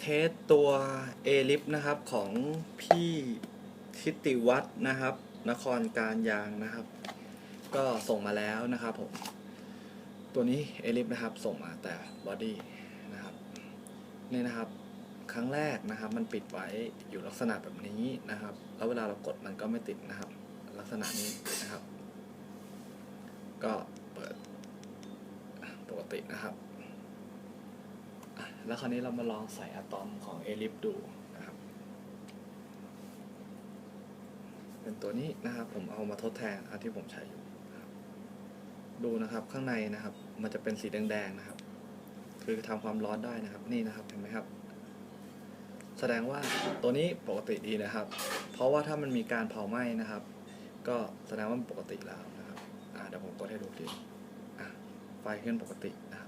เทสตัวเอลิฟนะครับของพี่ทิติวัฒน์นะครับ นครการยางนะครับ ก็ส่งมาแล้วนะครับผม ตัวนี้เอลิฟนะครับส่งมาแต่บอดี้นะครับนี่นะครับครั้งแรกนะครับ มันปิดไว้อยู่ลักษณะแบบนี้นะครับ แล้วเวลาเรากดมันก็ไม่ติดนะครับ ลักษณะนี้นะครับ ก็เปิดปกตินะครับ แล้วคราวนี้เรามาลองใส่อะตอมของเอลิฟดูนะครับ เป็นตัวนี้นะครับ ผมเอามาทดแทนอันที่ผมใช้อยู่ดูนะครับข้างในนะครับ มันจะเป็นสีแดงๆนะครับ คือทำความร้อนได้นะครับ นี่นะครับเห็นไหมครับ แสดงว่าตัวนี้ปกติดีนะครับ เพราะว่าถ้ามันมีการเผาไหม้นะครับ ก็แสดงว่ามันปกติแล้วนะครับเดี๋ยวผมกดให้ดูทีไฟขึ้นปกตินะครับ